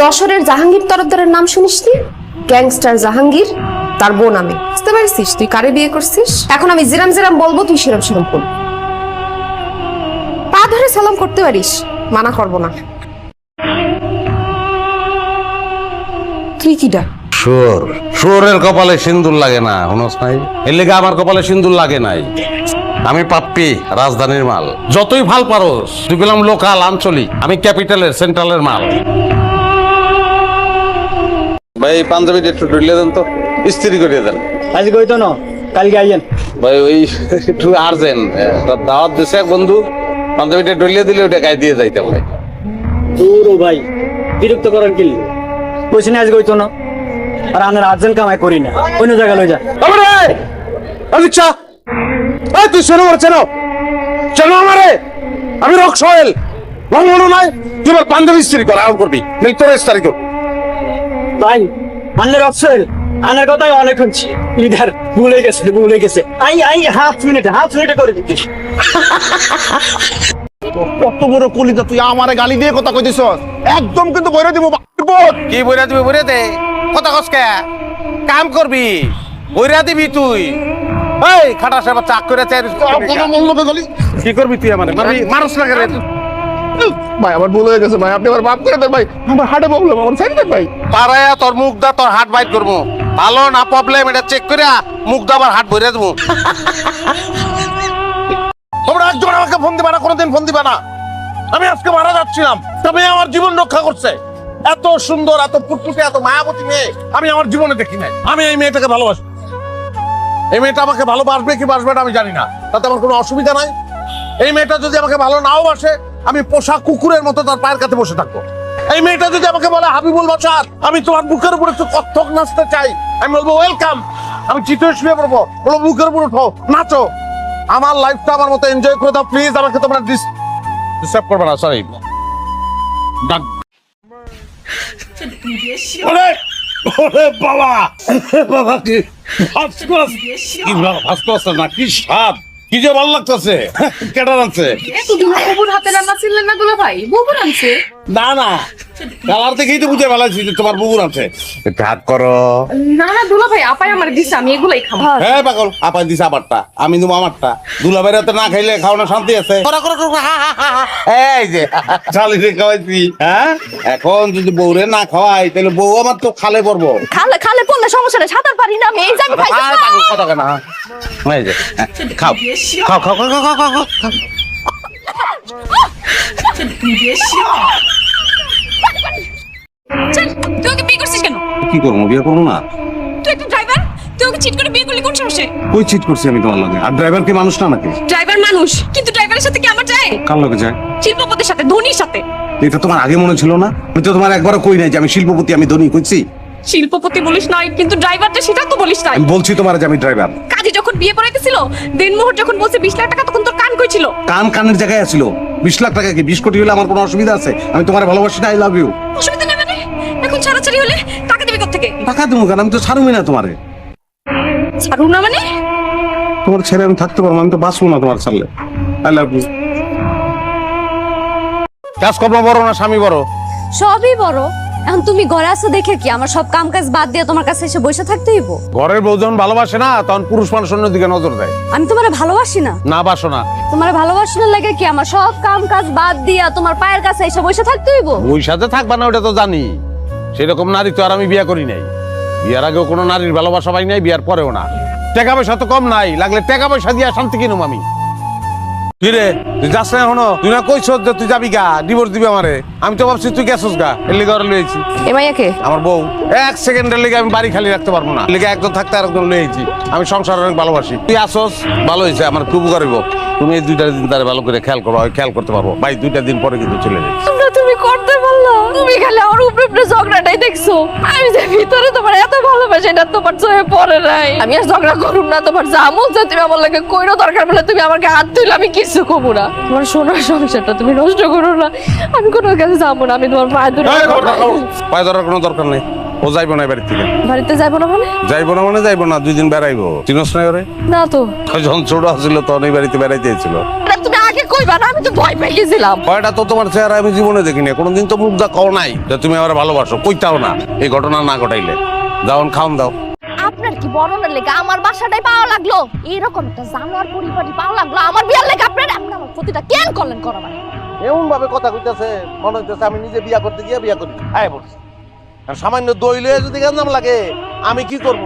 যশোরের জাহাঙ্গীর তরফদারের নাম শুনিস নি গ্যাংস্টার জাহাঙ্গীর, তার বোন আমি। বুঝতে পারছিস? তুই কারে বিয়ে করছিস? এখন আমি জিরাম জিরাম বলব, তুই সিরাম সিরাম করবি পা ধরে সালাম করতে পারিস, মানা করব না। তুই কি ডাক? শুয়োর শুয়োরের কপালে সিন্দুর লাগে না হনস নাই? এর লেগে আমার কপালে সিন্দুর লাগে নাই। আমি পাপ্পি, রাজধানীর মাল। যতই ভালো পারোস, তুই গেলাম লোকাল, আঞ্চলিক। আমি ক্যাপিটালের, সেন্ট্রালের মাল। ভাই পাঞ্জাবিটা একটু ডুলে দেন তো ইস্ত্রি করিয়ে দেন। আজকে হইতো না? কালকে আইয়েন। ভাই ওই একটু আর্জেন্ট দাওয়াত দিছে এক বন্ধু পাঞ্জাবিটা ডুলিয়ে দিলে ওটা গায়ে দিয়ে যাইতে দূর ও ভাই বিরক্ত করেন কি কইছি না আজকে হইতো না? আর আমরা আর্জেন্ট কামাই করি না। অন্য জায়গায় লই যা। আচ্ছা এই তুই শোনো আমার চেনো। চেনো আমারে। আমি রক সোহেল লঙ্ঘন নাই তুই আমার পাঞ্জাবি স্ত্রী কর আরাম করবি। নেই তোর ইস্তারি কর। ভাই আন্নের আনার কথাই অনেক শুনছি। লিডার ভুলে গেছে ভুলে গেছে। I I half minute half মিনিটে করে দিচ্ছি কত বড় কলিজা তুই আমারে গালি দিয়ে কথা কইতেছ একদম কিন্তু বইরে দিব কি বইরা দিবি বইরা দে। কথা কসকে কাম করবি? বইরা দিবি তুই? এই খাটা সাহেব চাক করে চাই কি? করবি তুই আমারে? মারবি রে ভাই, আমার ভুল হয়ে গেছে, ভাই। আপনি আমার মাফ করে দেন, ভাই। আমার হার্টে প্রবলেম আমার সাইড দেন, ভাই। পারায়া, তোর মুখ দা, তোর হাট বাইট করব। ভালো না প্রবলেম এটা চেক করে মুখ দা আবার হাট ভরে দেবো। তোমরা একজন আমাকে ফোন দিবা না, কোনোদিন ফোন দিবা না। আমি আজকে মারা যাচ্ছিলাম। তবে আমার জীবন রক্ষা করছে। এত সুন্দর, এত ফুটফুটে, এত মায়াবতী মেয়ে। আমি আমার জীবনে দেখি নাই। আমি এই মেয়েটাকে ভালোবাসি। এই মেয়েটা আমাকে ভালোবাসবে কি বাসবে না আমি জানি না। তাতে আমার কোনো অসুবিধা নাই। এই মেয়েটা যদি আমাকে ভালো নাও বাসে আমি পোষা কুকুরের মতো তার পায়ের কাছে বসে থাকব। এই মেয়েটা যদি আমাকে বলে হাবিবুল বাসার আমি তোমার বুকের উপর একটু কত্থক নাচতে চাই। আমি বলব ওয়েলকাম আমি চিত্র শুয়ে পড়ব। বলব বুকের উপর উঠো নাচো। আমার লাইফটা আমার মতো এনজয় করে দাও প্লিজ আমাকে তোমরা ডিস্টার্ব করবে না সরি ওরে ওরে বাবা বাবা কি ফার্স্ট ক্লাস কি ফার্স্ট ক্লাস না কি স্বাদ। কি যে ভালো লাগতেছে? কেডা রাখছে বুবুর হাতে রান্না ছিলেন না দুলা ভাই, বুবুর আনছে। না না। কালার তোমার বুবুর আছে। ভাগ আমি এগুলাই হ্যাঁ, আমারটা দুলা ভাই না খাইলে খাও শান্তি আছে। রে হ্যাঁ? এখন যদি বউরে না খাওয়াই তাহলে বউ আমার তো খালে পড়ব। খালে খালে পড়লে সমস্যা নেই সাঁতার পারি না হ্যাঁ, খাও। খাও খাও খাও খাও খাও খাও চল তুই ওকে বিয়ে করছিস কেন কি করব বিয়ে করব না? তুই একটা ড্রাইভার তুই ওকে চিট করে বিয়ে করলি কোন সমস্যা কই চিট করছি আমি তোমার লগে? আর ড্রাইভার কি মানুষ না নাকি? ড্রাইভার মানুষ কিন্তু ড্রাইভারের সাথে কি আমার যায় কার লগে যায়? শিল্পপতির সাথে ধোনির সাথে এটা তোমার আগে মনে ছিল না? আমি তো তোমার একবারও কই নাই যে আমি শিল্পপতি আমি ধনী কইছি? শিল্পপতি বলিস নাই কিন্তু ড্রাইভার যে সেটা তো বলিস নাই আমি বলছি তোমার যে আমি ড্রাইভার কাজী যখন বিয়ে করাইতেছিল দিনমোহর যখন বলছে বিশ লাখ টাকা তখন তোর কান কইছিল কান কানের জায়গায় আছিল। বিশ লাখ টাকা কি? বিশ কোটি হলে আমার কোনো অসুবিধা আছে? আমি তোমার ভালোবাসি না আই লাভ ইউ অসুবিধা না মানে? এখন ছাড়াছাড়ি হলে টাকা দিবি থেকে টাকা দেবো কেন? আমি তো ছাড়ুমি না তোমারে। ছাড়ু না মানে? তোমার ছেড়ে আমি থাকতে পারব আমি তো বাঁচবো না তোমার ছাড়লে। আই লাভ ইউ কাজকর্ম বড় না স্বামী বড়? সবই বড়। এখন তুমি ঘরে দেখে কি? আমার সব কাম কাজ বাদ দিয়ে তোমার কাছে এসে বসে থাকতে হইব? ঘরের বউ যখন ভালোবাসে না তখন পুরুষ মানুষ অন্যদিকে নজর দেয়। আমি তোমার ভালোবাসি না? না বাসো না। তোমার ভালোবাসার লাগে কি? আমার সব কাম কাজ বাদ দিয়া তোমার পায়ের কাছে এসে বসে থাকতে হইব? ওই সাথে থাকবা না ওটা তো জানি। সেরকম নারী তো আর আমি বিয়ে করি নাই। বিয়ার আগেও কোনো নারীর ভালোবাসা পাই নাই বিয়ার পরেও না। টাকা পয়সা তো কম নাই লাগলে টাকা পয়সা দিয়ে শান্তি কিনুম আমি। তুই যাস না এখনও। তুই না কইছ যে তুই যাবি গা ডিভোর্স দিবি আমারে। আমি তো ভাবছি তুই গেছস গা এর লিগে আর লইছি এ মাইয়াকে আমার বউ। এক সেকেন্ডের লিগে আমি বাড়ি খালি রাখতে পারব না। লিগে একজন থাকতে আর একজন লইছি আমি সংসার অনেক ভালোবাসি। তুই আসস ভালো হয়েছে আমার খুব গরিব তুমি এই দুইটা দিন তারে ভালো করে খেয়াল করো খেয়াল করতে পারব। ভাই দুইটা দিন পরে কিন্তু চলে তোমরা তুমি করতে পারল তুমি খালি আমার উপরে উপরে ঝগড়াটাই দেখছ। আমি যে ভিতরে তোমার এত ভালোবাসি এটা তোমার চোখে পড়ে নাই। আমি আর ঝগড়া করুম না তোমার যা মন চায় তুমি আমার লাগে কইরো দরকার বলে তুমি আমাকে হাত তুইলে আমি কিছু কমু না। তোমার সোনার সংসারটা তুমি নষ্ট করো না। আমি কোনো কাছে যাব না আমি তোমার পায়ে ধরে পায়ে ধরার কোনো দরকার নেই। ও যাইবো না বাড়ি থেকে। বাড়িতে যাব না মানে? যাইবো না মানে যাইবো না দুই দিন বেড়াইবো। চিনস না ওরে? না তো। যখন ছোট ছিল তখন এই বাড়িতে বেড়াইতে ছিল এটা তুমি আগে কইবা না আমি তো ভয় পেয়ে গেছিলাম। ভয়টা তো তোমার চেহারা আমি জীবনে দেখিনি কোনোদিন তো মুখ দা কও নাই যে তুমি আমার ভালোবাসো কইতাও না এই ঘটনা না ঘটাইলে। খাওন দাও। আপনার কি বরণের লেগে? আমার বাসাটাই পাওয়া লাগল। এরকম একটা জানোয়ার পরিবারই পাওয়া লাগল। আমার বিয়ার লেগে আপনার? আপনি আমার ক্ষতিটা কেন করলেন করা মানে এমন ভাবে কথা কইতাছে মনে হইতেছে আমি নিজে বিয়া করতে গিয়ে বিয়া করি। আয় বলছি। আর সামান্য দই লয়ে যদি গেঞ্জাম লাগে আমি কি করব?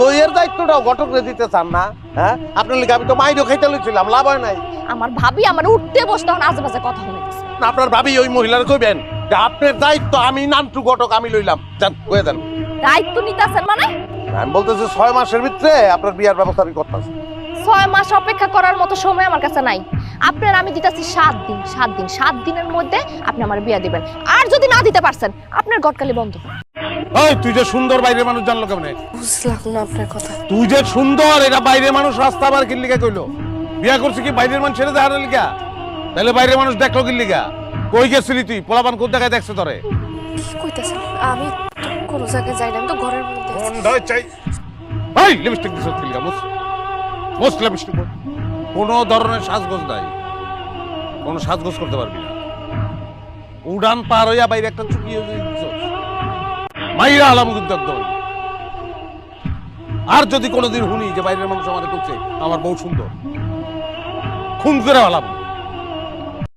দইয়ের দায়িত্বটাও ঘটকরে দিতে চান না। হ্যাঁ? আপনার আমি তো মাইরও খাইতে লইছিলাম লাভ হয় নাই। আমার ভাবি আমার উঠতে বসতে এখন আজেবাজে কথা আপনার ভাবি ওই মহিলার কইবেন যে আপনার দায়িত্ব আমি নান্টু ঘটক আমি লইলাম। যান কয়ে দেন। দায়িত্ব নিতে আছেন মানে আমি বলতেছি ছয় মাসের ভিতরে আপনার বিয়ার ব্যবস্থা আমি করতেছি। ছয় মাস অপেক্ষা করার মতো সময় আমার কাছে নাই। আপনার আমি দিতেছি সাত দিন সাত দিন সাত দিনের মধ্যে আপনি আমার বিয়া দিবেন। আর যদি না দিতে পারছেন আপনার গটকালি বন্ধ। ওই তুই যে সুন্দর বাইরের মানুষ জানলো কেমনে? বুঝলাম না আপনার কথা। তুই যে সুন্দর এটা বাইরের মানুষ রাস্তা আবার কি কইলো? বিয়া করছি কি বাইরের মানুষ ছেড়ে লিগা তাহলে বাইরের মানুষ দেখল কই গেছিলি তুই? পোলাপান কোন জায়গায় দেখছে তোরে? কি কইতাছেন? আমি তো কোনো জায়গায় যাই না আমি তো ঘরের মধ্যে বন্ধ চাই? এই লিপস্টিক দিছ কি? লিগা মুস মুস লিপস্টিক কোনো ধরনের সাজগোজ নাই। কোনো সাজগোজ করতে পারবি না। উড়ান পার হইয়া বাইরে একটা চুকিয়ে দিছ মাইরা আলাম কিন্তু আর যদি কোনোদিন শুনি যে বাইরের মানুষ আমাদের করছে, আমার বউ সুন্দর। খুন করে আলাম।